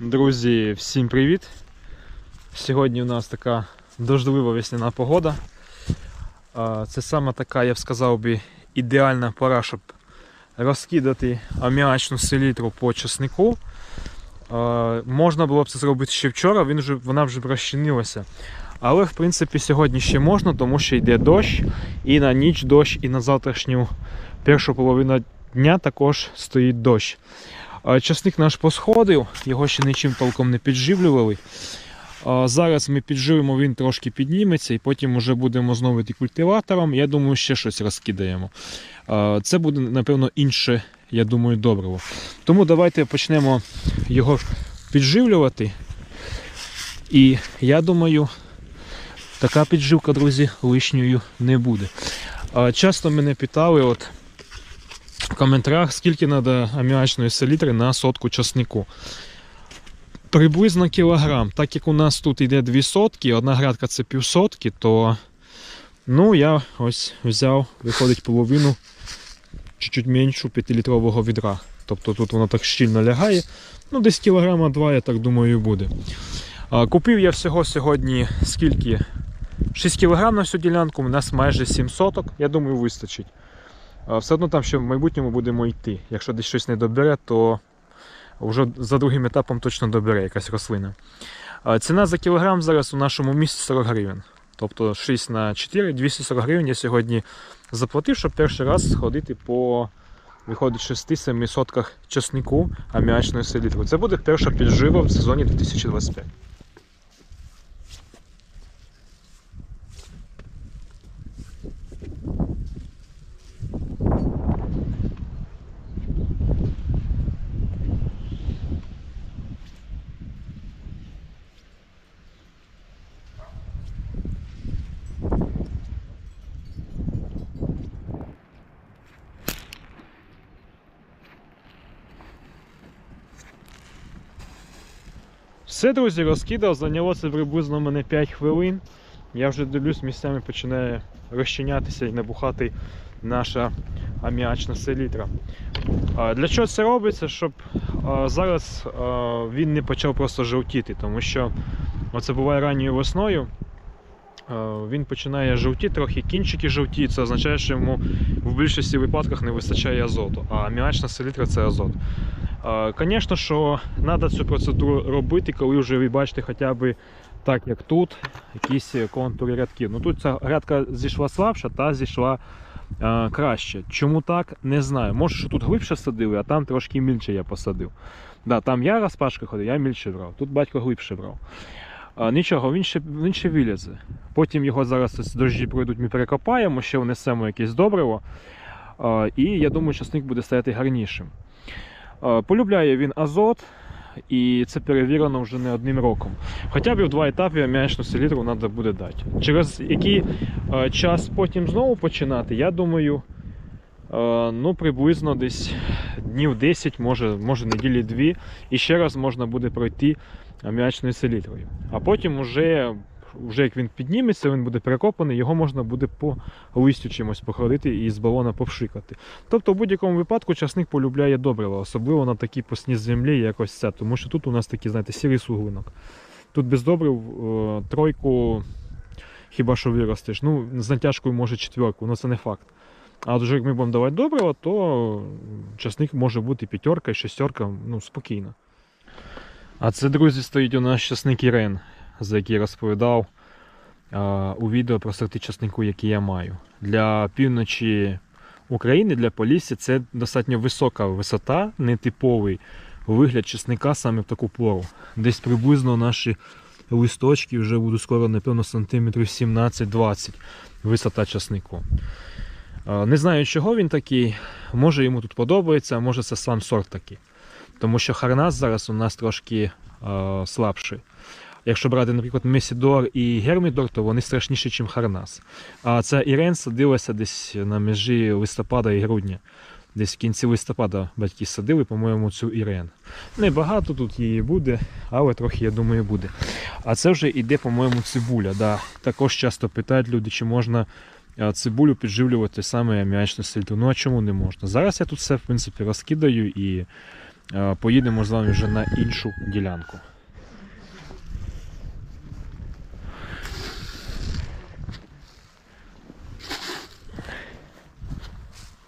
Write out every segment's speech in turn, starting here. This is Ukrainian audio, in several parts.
Друзі, всім привіт! Сьогодні у нас така дождлива весняна погода. Це саме така, я б сказав би, ідеальна пора, щоб розкидати аміачну селітру по часнику. Можна було б це зробити ще вчора, він вже, вона вже б розчинилася. Але в принципі сьогодні ще можна, тому що йде дощ, і на ніч дощ, і на завтрашню першу половину дня також стоїть дощ. Часник наш посходив, його ще нічим толком не підживлювали. Зараз ми підживимо, він трошки підніметься, і потім вже будемо знову йти культиватором. Я думаю, ще щось розкидаємо. Це буде, напевно, інше, я думаю, добриво. Тому давайте почнемо його підживлювати. І я думаю, така підживка, друзі, лишньою не буде. Часто мене питали, от коментарях, скільки треба аміачної селітри на сотку часнику. Приблизно кілограм. Так як у нас тут йде дві сотки, одна грядка це півсотки, то ну, я ось взяв, виходить половину чуть-чуть меншу 5-літрового відра. Тобто тут воно так щільно лягає. Ну, десь кілограма два, я так думаю, буде. Купив я всього сьогодні скільки? 6 кг на всю ділянку, у нас майже 7 соток, я думаю, вистачить. Все одно там ще в майбутньому будемо йти. Якщо десь щось не добере, то вже за другим етапом точно добере якась рослина. Ціна за кілограм зараз у нашому місті 40 гривень. Тобто 6 на 4, 240 гривень я сьогодні заплатив, щоб перший раз сходити по виходить 6-7 сотках часнику аміачної селітри. Це буде перша піджива в сезоні 2025. Все, друзі, розкидав, зайняло це приблизно мене 5 хвилин. Я вже дивлюсь, місцями починає розчинятися і набухати наша аміачна селітра. Для чого це робиться? Щоб зараз він не почав просто жовтіти, тому що оце буває ранньою весною. Він починає жовтіти, трохи кінчики жовтіють, це означає, що йому в більшості випадках не вистачає азоту, а аміачна селітра це азот. Звісно, що треба цю процедуру робити, коли вже ви бачите хоча б так, як тут, якісь контури рядків. Ну тут ця рядка зійшла слабша, та зійшла краще. Чому так, не знаю. Може, що тут глибше садили, а там трошки мільче я посадив. Да, Там я розпашки ходив, я мільче брав. Тут батько глибше брав. А, нічого, він ще, він ще вилізе. Потім його зараз дощі пройдуть, ми перекопаємо, ще внесемо якесь добриво. А, і я думаю, часник буде стояти гарнішим. Е, Полюбляє він азот, і це перевірено вже не одним роком. Хоча б в два етапи аміачну селітру треба буде дати. Через який е, час потім знову починати, я думаю, е, ну приблизно десь днів 10, може, може неділі 2, і ще раз можна буде пройти аміачною селітрою. А потім уже. Вже як він підніметься, він буде перекопаний, його можна буде по листю чимось походити і з балона повшикати. Тобто, в будь-якому випадку часник полюбляє добрива, особливо на такій посній землі, як ось ця, тому що тут у нас такий, знаєте, сірий суглинок. Тут без добрив е, тройку хіба що виростеш. Ну, з натяжкою може четверку, але це не факт. А вже як ми будемо давати добрива, то часник може бути п'ятерка і шестерка, ну, спокійно. А це, друзі, стоїть у нас часник Ірен, за який розповідав у відео про сорти часнику, які я маю. Для півночі України, для Полісся це достатньо висока висота, нетиповий вигляд часника саме в таку пору. Десь приблизно наші листочки вже будуть скоро, напевно, сантиметрів 17-20 висота часнику. Не знаю, чого він такий. Може йому тут подобається, а може це сам сорт такий. Тому що харнас зараз у нас трошки е, слабший. Якщо брати, наприклад, Месідор і Гермідор, то вони страшніші, ніж Харнас. А ця Ірен садилася десь на межі листопада і грудня. Десь в кінці листопада батьки садили, по-моєму, цю Ірен. Небагато тут її буде, але трохи, я думаю, буде. А це вже йде, по-моєму, цибуля. Да. Також часто питають люди, чи можна цибулю підживлювати саме аміачну сельтру. Ну а чому не можна? Зараз я тут все в принципі розкидаю і поїдемо з вами вже на іншу ділянку.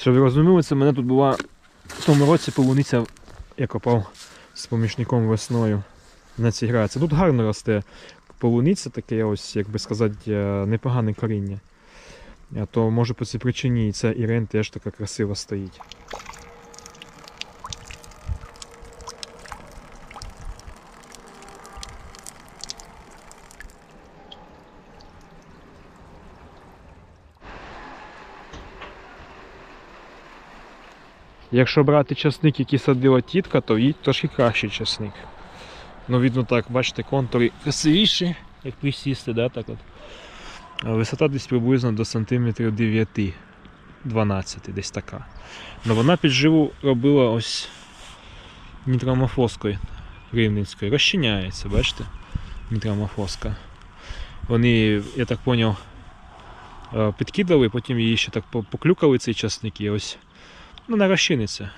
Щоб ви розуміли, це мене тут була в тому році полуниця, я копав з помічником весною на цій граці. Тут гарно росте полуниця, таке ось, як би сказати, е, непогане коріння. То може по цій причині і ця Ірен теж така красива стоїть. Якщо брати часник, який садила тітка, то їй трошки кращий часник. Ну, видно так, бачите, контури красивіші, як присісти, да, так от. Висота десь приблизно до сантиметрів 9, 12, десь така. Ну вона під живу робила ось нітромофоскою рівненською. Розчиняється, бачите? Нітромофоска. Вони, я так зрозумів, підкидали, потім її ще так поклюкали цей часник і ось ну, не розчиниться.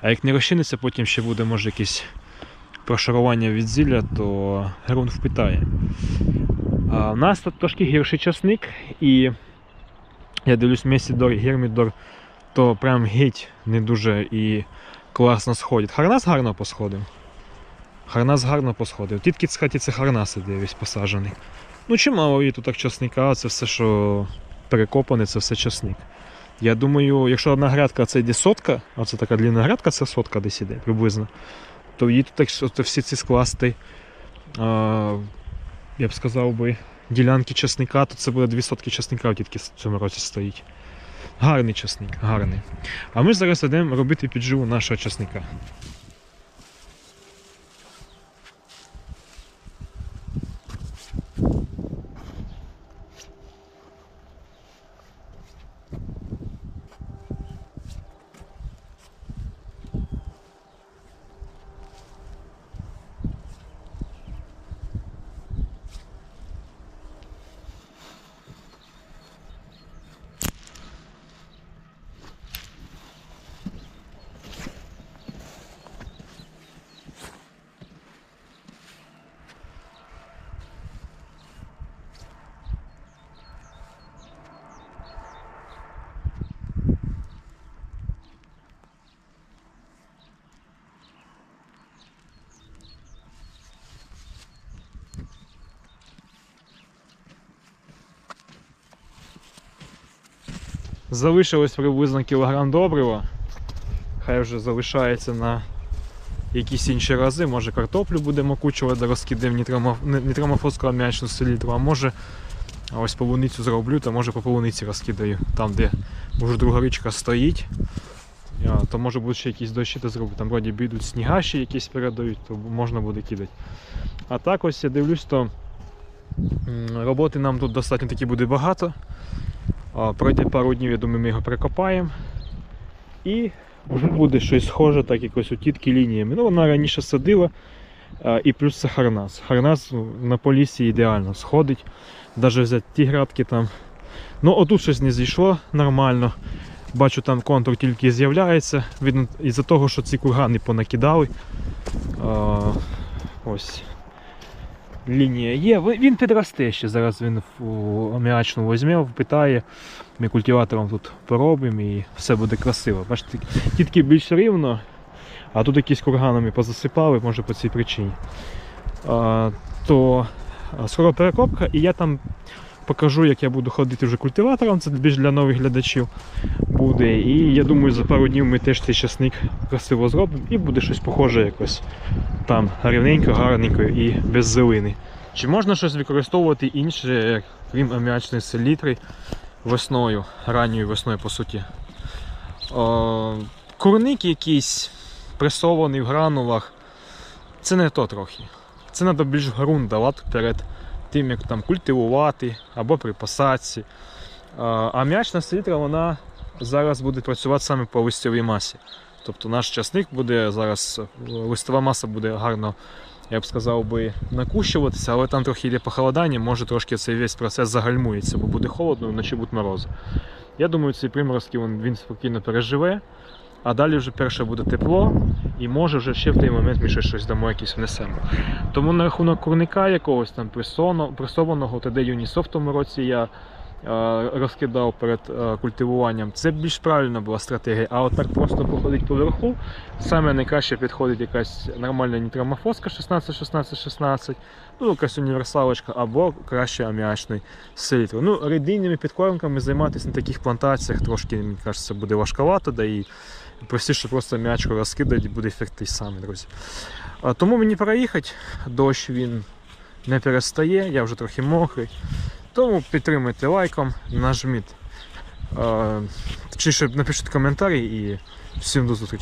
А як не розчиниться, потім ще буде може якесь прошарування від зілля, то ґрунт впитає. А в нас тут трошки гірший часник, і я дивлюсь Месідор і Гермідор, то прям геть не дуже і класно сходить. Харнас гарно посходив. Харнас гарно посходив. Тільки кстати, це харнас іде посаджений. Ну чимало є тут так часника, це все, що перекопане, це все часник. Я думаю, якщо одна грядка це йде сотка, а це така длинна грядка, це сотка десь іде приблизно, то її тут так, всі ці скласти, а, я б сказав би, ділянки часника, то це буде дві сотки часника тільки в цьому році стоїть. Гарний часник, гарний. А ми зараз йдемо робити підживу нашого часника. Залишилось приблизно кілограм добрива. Хай вже залишається на якісь інші рази. Може картоплю будемо кучувати, де розкидемо нітромофоску аміачну селітру, а може ось полуницю зроблю, то може по полуниці розкидаю. Там, де вже друга річка стоїть. То може буде ще якісь дощі то зроблю. Там вроді бідуть сніга ще якісь передають, то можна буде кидати. А так ось я дивлюсь, то роботи нам тут достатньо таки буде багато. Пройде пару днів, я думаю, ми його перекопаємо. І вже буде щось схоже, так якось у тітки лініями. Ну, вона раніше садила. І плюс це харнас. Харнас ну, на полісі ідеально сходить. Навіть взяти ті градки там. Ну, отут щось не зійшло нормально. Бачу, там контур тільки з'являється. Із-за того, що ці кургани понакидали. Ось лінія є. Він підросте ще. Зараз він аміачну візьме, впитає. Ми культиватором тут поробимо і все буде красиво. Бачите, тітки більш рівно, а тут якісь курганами позасипали, може по цій причині. А, то скоро перекопка, і я там покажу, як я буду ходити вже культиватором. Це більш для нових глядачів буде. І я думаю, за пару днів ми теж цей часник красиво зробимо і буде щось похоже якось там рівненько, гарненько і без зелени. Чи можна щось використовувати інше, крім аміачної селітри, весною, ранньою весною, по суті? О, курник якийсь пресований в гранулах, це не то трохи. Це треба більш ґрунт давати перед тим, як там культивувати або при посадці. А аміачна селітра вона зараз буде працювати саме по листовій масі. Тобто наш часник буде зараз, листова маса буде гарно, я б сказав би, накущуватися, але там трохи йде похолодання, може трошки цей весь процес загальмується, бо буде холодно, вночі будуть морози. Я думаю, ці приморозки він, він спокійно переживе. а далі вже перше буде тепло, і може вже ще в той момент ми ще щось дамо якісь внесемо. Тому на рахунок курника якогось там пресованого, ТД Юнісо в тому році я е, розкидав перед е, культивуванням. Це більш правильна була стратегія. А от так просто походить поверху. Саме найкраще підходить якась нормальна нітромофоска 16-16-16, ну якась універсалочка, або краще аміачний селітр. Ну, рідинними підкормками займатися на таких плантаціях трошки, мені кажеться, буде важковато, да і простіше просто м'ячку розкидати, буде ефект самий, друзі. Тому мені пора їхати, дощ він не перестає, я вже трохи мокрий. Тому підтримуйте лайком, нажміть. Е, чи ще напишіть коментарі і всім до зустрічі.